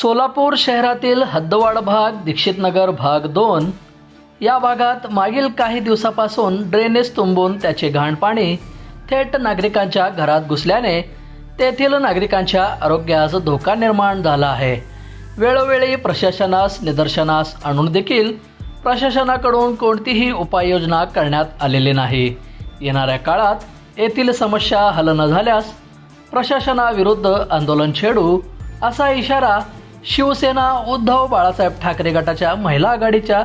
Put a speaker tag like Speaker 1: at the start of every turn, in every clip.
Speaker 1: सोलापूर शहरातील हद्दवाड भाग दीक्षितनगर भाग दोन या भागात मागील काही दिवसापासून ड्रेनेज तुंबून त्याचे घाण पाणी थेट नागरिकांच्या घरात घुसल्याने तेथील नागरिकांच्या आरोग्यास धोका निर्माण झाला आहे. वेळोवेळी प्रशासनास निदर्शनास आणून देखील प्रशासनाकडून कोणतीही उपाययोजना करण्यात आलेली नाही. येणाऱ्या काळात येथील समस्या हल न झाल्यास प्रशासनाविरुद्ध आंदोलन छेडू असा इशारा शिवसेना उद्धव बाळासाहेब ठाकरे गटाच्या महिला आघाडीच्या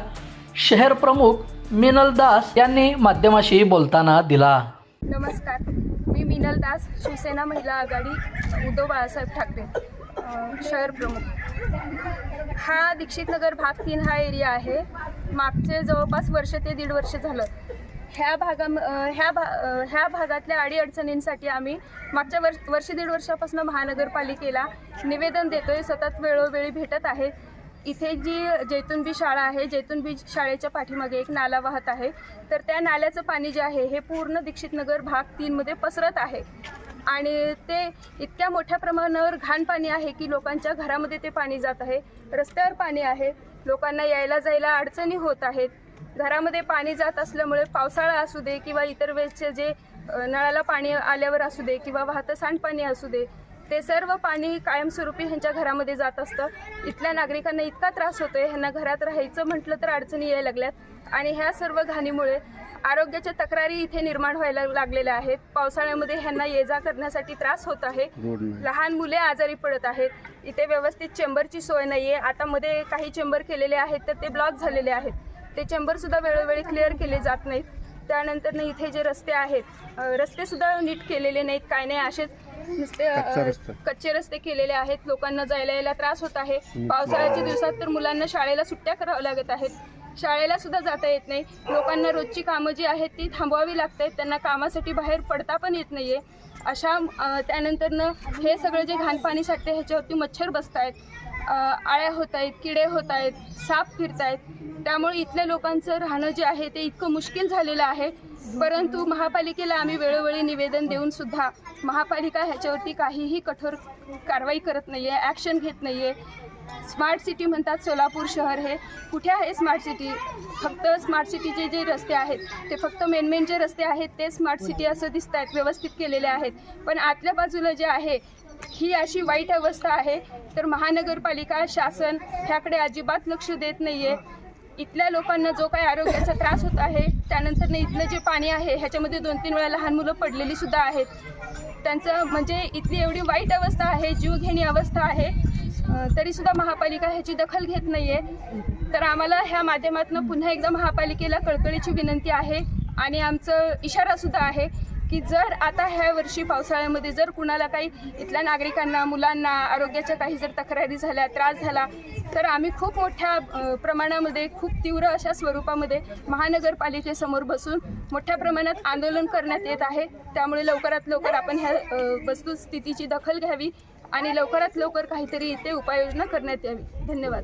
Speaker 1: शहर प्रमुख मिनल दास यांनी माध्यमाशी बोलताना दिला.
Speaker 2: नमस्कार. मी मिनल दास शिवसेना महिला आघाडी उद्धव बाळासाहेब ठाकरे शहर प्रमुख. हा दीक्षितनगर भाग तीन हा एरिया आहे. मागचे जवळपास वर्ष ते दीड वर्ष झालं. ह्या भागा ह्या भा ह्या भागातल्या अडीअडचणींसाठी आम्ही मागच्या वर्ष वर्षी दीड वर्षापासून महानगरपालिकेला निवेदन देतोय. सतत वेळोवेळी भेटत आहे. इथे जी जैतूनबी शाळा आहे जैतूनबी शाळेच्या पाठीमागे एक नाला वाहत आहे. तर त्या नाल्याचं पाणी जे आहे हे पूर्ण दीक्षितनगर भाग तीनमध्ये पसरत आहे. आणि ते इतक्या मोठ्या प्रमाणावर घाण पाणी आहे की लोकांच्या घरामध्ये ते पाणी जात आहे. रस्त्यावर पाणी आहे. लोकांना यायला जायला अडचणी होत आहेत. घरामध्ये पाणी जात असल्यामुळे पावसाळा असू दे किंवा इतर वेळेसचे जे नळाला पाणी आल्यावर असू दे किंवा वाहतं सांडपाणी असू दे ते सर्व पाणी कायमस्वरूपी ह्यांच्या घरामध्ये जात असतं. इथल्या नागरिकांना इतका त्रास होतोय ह्यांना घरात राहायचं म्हटलं तर अडचणी यायला लागल्यात. आणि ह्या सर्व घाणीमुळे आरोग्याच्या तक्रारी इथे निर्माण व्हायला लागलेल्या आहेत. पावसाळ्यामध्ये ह्यांना ये जा करण्यासाठी त्रास होत आहे. लहान मुले आजारी पडत आहेत. इथे व्यवस्थित चेंबरची सोय नाही आहे आता मध्ये काही चेंबर केलेले आहेत तर ते ब्लॉक झालेले आहेत. ते चेंबरसुद्धा वेळोवेळी क्लिअर केले जात नाहीत. त्यानंतर इथे जे रस्ते आहेत अ, रस्ते सुद्धा नीट केलेले नाहीत काय नाही असेच नुसते
Speaker 3: कच्चा रस्ता.
Speaker 2: केलेले आहेत. लोकांना जायला यायला त्रास होत आहे. पावसाळ्याच्या दिवसात तर मुलांना शाळेला सुट्ट्या कराव्या लागत आहेत. शाळेला सुद्धा जाता येत नाही. लोकांना रोजची कामं जी आहेत ती थांबवावी लागत आहेत. त्यांना कामासाठी बाहेर पडता पण येत नाहीये. अशा अ, त्यानंतरनं हे सगळं जे घाण पाणी साठते ह्याच्यावरती मच्छर बसत आहेत आळ्या होत आहेत किडे होत आहेत साप फिरत आहेत त्यामुळे इथल्या लोकांचं राहणं जे आहे ते इतकं मुश्किल झालेलं आहे. परंतु महापालिकेला आम्ही वेळोवेळी निवेदन देऊन सुद्धा महापालिका ह्याच्यावरती काहीही कठोर कारवाई करत नाही आहे ॲक्शन घेत नाही आहे स्मार्ट सिटी म्हणतात सोलापूर शहर हे. कुठे आहे स्मार्ट सिटी फक्त स्मार्ट सिटीचे जे रस्ते आहेत ते फक्त मेन मेन जे रस्ते आहेत ते स्मार्ट सिटी असं दिसत आहेत व्यवस्थित केलेले आहेत. पण आतल्या बाजूला जे आहे ही अशी वाईट अवस्था आहे. तर महानगरपालिका शासन ह्याकडे अजिबात लक्ष देत नाही आहे इथल्या लोकांना जो काही आरोग्याचा त्रास होत आहे त्यानंतर इथलं जे पाणी आहे ह्याच्यामध्ये दोन तीन वेळा लहान मुलं पडलेली सुद्धा आहेत. त्यांचं म्हणजे इथली एवढी वाईट अवस्था आहे जीवघेणी अवस्था आहे. तरीसुद्धा महापालिका ह्याची दखल घेत नाही आहे तर आम्हाला ह्या माध्यमातून पुन्हा एकदा महापालिकेला कळकळीची विनंती आहे आणि आमचं इशारासुद्धा आहे की जर आता ह्या वर्षी पावसाळ्यामध्ये जर कुणाला काही इथल्या नागरिकांना मुलांना आरोग्याच्या काही जर तक्रारी झाल्या त्रास झाला तर आम्ही खूप मोठ्या प्रमाणामध्ये खूप तीव्र अशा स्वरूपामध्ये महानगरपालिकेसमोर बसून मोठ्या प्रमाणात आंदोलन करण्यात येत आहे. त्यामुळे लवकरात लवकर आपण ह्या वस्तुस्थितीची दखल घ्यावी आणि लवकरात लवकर काहीतरी इथे उपाययोजना करण्यात यावी. धन्यवाद.